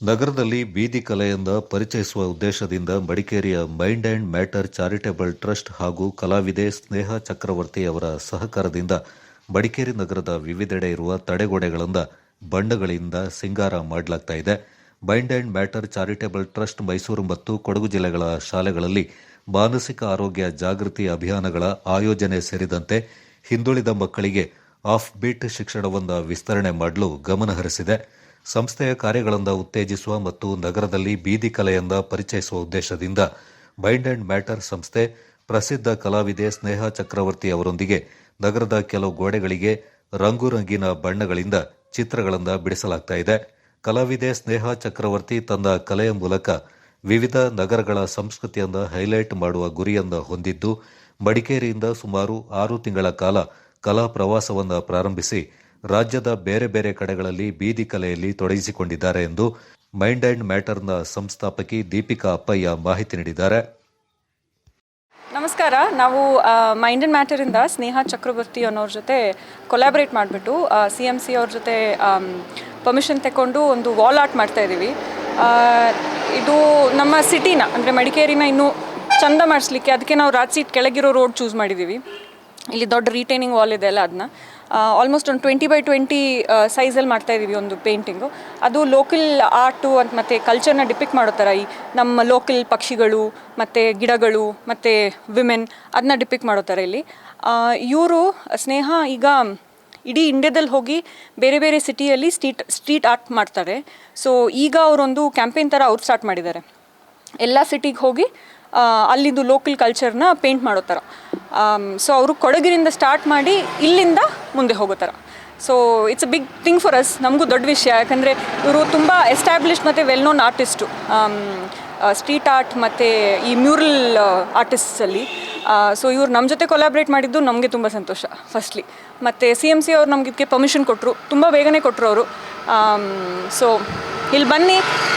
ನಗರದಲ್ಲಿ ಬೀದಿ ಕಲೆಯಿಂದ ಪರಿಚಯಿಸುವ ಉದ್ದೇಶದಿಂದ ಮಡಿಕೇರಿಯ mind and matter charitable trust ಹಾಗೂ ಕಲಾವಿದೆ ಸ್ನೇಹ ಚಕ್ರವರ್ತಿ ಅವರ ಸಹಕಾರದಿಂದ ಮಡಿಕೇರಿ ನಗರದ ವಿವಿಧೆಡೆ ಇರುವ ತಡೆಗೋಡೆಗಳಿಂದ ಬಣ್ಣಗಳಿಂದ ಸಿಂಗಾರ ಮಾಡಲಾಗ್ತಾ ಇದೆ. Mind and matter charitable trust Mysuru ಮತ್ತು ಕೊಡಗು ಜಿಲ್ಲೆಗಳ ಶಾಲೆಗಳಲ್ಲಿ ಮಾನಸಿಕ ಆರೋಗ್ಯ ಜಾಗೃತಿ ಅಭಿಯಾನಗಳ ಆಯೋಜನೆ ಸೇರಿದಂತೆ ಹಿಂದುಳಿದ ಮಕ್ಕಳಿಗೆ ಆಫ್ ಬೀಟ್ ಶಿಕ್ಷಣವನ್ನು ವಿಸ್ತರಣೆ ಮಾಡಲು ಗಮನ ಹರಿಸಿದೆ ಸಂಸ್ಥೆಯ ಕಾರ್ಯಗಳನ್ನು ಉತ್ತೇಜಿಸುವ ಮತ್ತು ನಗರದಲ್ಲಿ ಬೀದಿ ಕಲೆಯಿಂದ ಪರಿಚಯಿಸುವ ಉದ್ದೇಶದಿಂದ ಬೈಂಡ್ ಅಂಡ್ ಮ್ಯಾಟರ್ ಸಂಸ್ಥೆ ಪ್ರಸಿದ್ಧ ಕಲಾವಿದೆ ಸ್ನೇಹ ಚಕ್ರವರ್ತಿ ಅವರೊಂದಿಗೆ ನಗರದ ಕೆಲವು ಗೋಡೆಗಳಿಗೆ ರಂಗು ರಂಗಿನ ಬಣ್ಣಗಳಿಂದ ಚಿತ್ರಗಳನ್ನು ಬಿಡಿಸಲಾಗ್ತಾ ಇದೆ. ಕಲಾವಿದೆ ಸ್ನೇಹ ಚಕ್ರವರ್ತಿ ತನ್ನ ಕಲೆಯ ಮೂಲಕ ವಿವಿಧ ನಗರಗಳ ಸಂಸ್ಕೃತಿಯನ್ನು ಹೈಲೈಟ್ ಮಾಡುವ ಗುರಿಯನ್ನು ಹೊಂದಿದ್ದು, ಮಡಿಕೇರಿಯಿಂದ ಸುಮಾರು ಆರು ತಿಂಗಳ ಕಾಲ ಕಲಾ ಪ್ರವಾಸವನ್ನು ಪ್ರಾರಂಭಿಸಿ ರಾಜ್ಯದ ಬೇರೆ ಬೇರೆ ಕಡೆಗಳಲ್ಲಿ ಬೀದಿ ಕಲೆಯಲ್ಲಿ ತೊಡಗಿಸಿಕೊಂಡಿದ್ದಾರೆ ಎಂದು ಮೈಂಡ್ ಅಂಡ್ ಮ್ಯಾಟರ್ನ ಸಂಸ್ಥಾಪಕಿ ದೀಪಿಕಾ ಅಪ್ಪಯ್ಯ ಮಾಹಿತಿ ನೀಡಿದ್ದಾರೆ. ನಮಸ್ಕಾರ. ನಾವು ಮೈಂಡ್ ಆ್ಯಂಡ್ ಮ್ಯಾಟರಿಂದ ಸ್ನೇಹ ಚಕ್ರವರ್ತಿ ಅನ್ನೋರ ಜೊತೆ ಕೊಲಾಬರೇಟ್ ಮಾಡಿಬಿಟ್ಟು ಸಿ ಎಂ ಸಿ ಅವ್ರ ಜೊತೆ ಪರ್ಮಿಷನ್ ತಗೊಂಡು ಒಂದು ವಾಲ್ ಆರ್ಟ್ ಮಾಡ್ತಾ ಇದ್ದೀವಿ ಇದು ನಮ್ಮ ಸಿಟಿನ, ಅಂದರೆ ಮಡಿಕೇರಿನ ಇನ್ನೂ ಚಂದ ಮಾಡಿಸ್ಲಿಕ್ಕೆ, ಅದಕ್ಕೆ ನಾವು ರಾಜ್ ಸೀಟ್ ಕೆಳಗಿರೋ ರೋಡ್ ಚೂಸ್ ಮಾಡಿದ್ದೀವಿ ಇಲ್ಲಿ ದೊಡ್ಡ ರೀಟೈನಿಂಗ್ ವಾಲ್ ಇದೆ ಅಲ್ಲ ಅದನ್ನ ಆಲ್ಮೋಸ್ಟ್ ಒಂದು ಟ್ವೆಂಟಿ ಬೈ ಟ್ವೆಂಟಿ ಸೈಜಲ್ಲಿ ಮಾಡ್ತಾ ಇದ್ದೀವಿ ಒಂದು ಪೇಂಟಿಂಗು ಅದು ಲೋಕಲ್ ಆರ್ಟು ಅಂತ ಮತ್ತು ಕಲ್ಚರ್ನ ಡಿಪಿಕ್ಟ್ ಮಾಡೋ ಥರ ಈ ನಮ್ಮ ಲೋಕಲ್ ಪಕ್ಷಿಗಳು, ಮತ್ತು ಗಿಡಗಳು, ಮತ್ತು ವಿಮೆನ್ ಅದನ್ನ ಡಿಪಿಕ್ಟ್ ಮಾಡೋ ಥರ ಇಲ್ಲಿ. ಇವರು, ಸ್ನೇಹ ಈಗ ಇಡೀ ಇಂಡಿಯಾದಲ್ಲಿ ಹೋಗಿ ಬೇರೆ ಬೇರೆ ಸಿಟಿಯಲ್ಲಿ ಸ್ಟ್ರೀಟ್ ಸ್ಟ್ರೀಟ್ ಆರ್ಟ್ ಮಾಡ್ತಾರೆ. ಸೊ ಈಗ ಅವರೊಂದು ಕ್ಯಾಂಪೇನ್ ಥರ ಅವ್ರು ಸ್ಟಾರ್ಟ್ ಮಾಡಿದ್ದಾರೆ. ಎಲ್ಲ ಸಿಟಿಗೆ ಹೋಗಿ ಅಲ್ಲಿದು ಲೋಕಲ್ ಕಲ್ಚರ್ನ ಪೇಂಟ್ ಮಾಡೋ ಥರ ಸೊ ಅವರು ಕೊಡಗಿನಿಂದ ಸ್ಟಾರ್ಟ್ ಮಾಡಿ ಇಲ್ಲಿಂದ ಮುಂದೆ ಹೋಗೋ ಥರ. So it's a big thing for us ನಮಗೂ ದೊಡ್ಡ ವಿಷಯ. ಯಾಕಂದರೆ ಇವರು ತುಂಬ ಎಸ್ಟಾಬ್ಲಿಷ್ ಮತ್ತು well known artist street art ಮತ್ತು ಈ ಮ್ಯೂರಲ್ ಆರ್ಟಿಸ್ಟಲ್ಲಿ ಸೊ ಇವ್ರು ನಮ್ಮ ಜೊತೆ ಕೊಲಾಬ್ರೇಟ್ ಮಾಡಿದ್ದು ನಮಗೆ ತುಂಬ ಸಂತೋಷ ಫಸ್ಟ್ಲಿ ಮತ್ತು ಸಿ ಎಂ ಸಿ ಅವ್ರು ನಮ್ಗೆ ಇದಕ್ಕೆ ಪರ್ಮಿಷನ್ ಕೊಟ್ಟರು ತುಂಬ ಬೇಗನೆ ಕೊಟ್ಟರು ಅವರು. ಸೊ ಇಲ್ಲಿ ಬನ್ನಿ,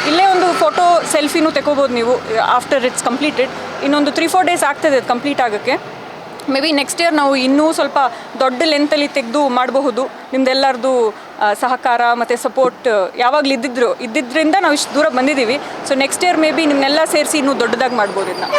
ಇಲ್ಲೇ ಒಂದು ಫೋಟೋ ಸೆಲ್ಫಿನೂ ತೆಗೋಬೋದು ನೀವು ಆಫ್ಟರ್ ಇಟ್ಸ್ ಕಂಪ್ಲೀಟೆಡ್ ಇನ್ನೊಂದು ತ್ರೀ ಫೋರ್ ಡೇಸ್ ಆಗ್ತದೆ ಅದು ಕಂಪ್ಲೀಟ್ ಆಗೋಕ್ಕೆ. ಮೇ ಬಿ ನೆಕ್ಸ್ಟ್ ಇಯರ್ ನಾವು ಇನ್ನೂ ಸ್ವಲ್ಪ ದೊಡ್ಡ ಲೆಂತಲ್ಲಿ ತೆಗೆದು ಮಾಡಬಹುದು. ನಿಮ್ದೆಲ್ಲರದು ಸಹಕಾರ ಮತ್ತು ಸಪೋರ್ಟ್ ಯಾವಾಗಲೂ ಇದ್ದಿದ್ರು ಇದ್ದಿದ್ದರಿಂದ ನಾವು ಇಷ್ಟು ದೂರ ಬಂದಿದ್ದೀವಿ. So next year maybe ನಿಮ್ಮನ್ನೆಲ್ಲ ಸೇರಿಸಿ ಇನ್ನೂ ದೊಡ್ಡದಾಗಿ ಮಾಡ್ಬೋದು ಇದನ್ನ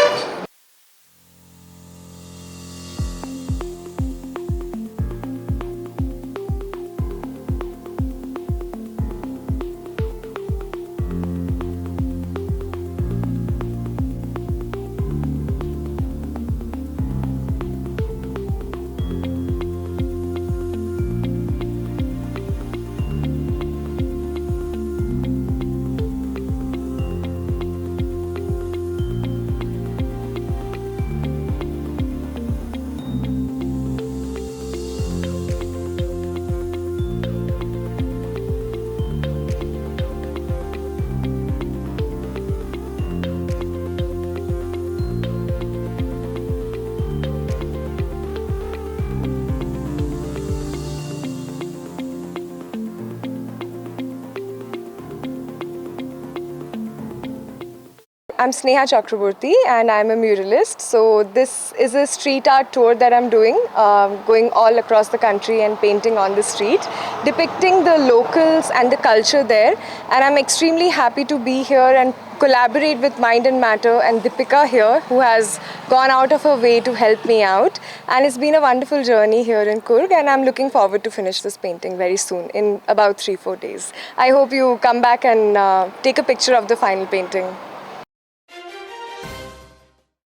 I'm Sneha Chakraborty and I'm a muralist. So, this is a street art tour that I'm doing, um, going all across the country and painting on the street, depicting the locals and the culture there. And I'm extremely happy to be here and collaborate with Mind and Matter and Deepika here, who has gone out of her way to help me out. And it's been a wonderful journey here in Kurg, and I'm looking forward to finish this painting very soon, in about three, four days. I hope you come back and uh, take a picture of the final painting.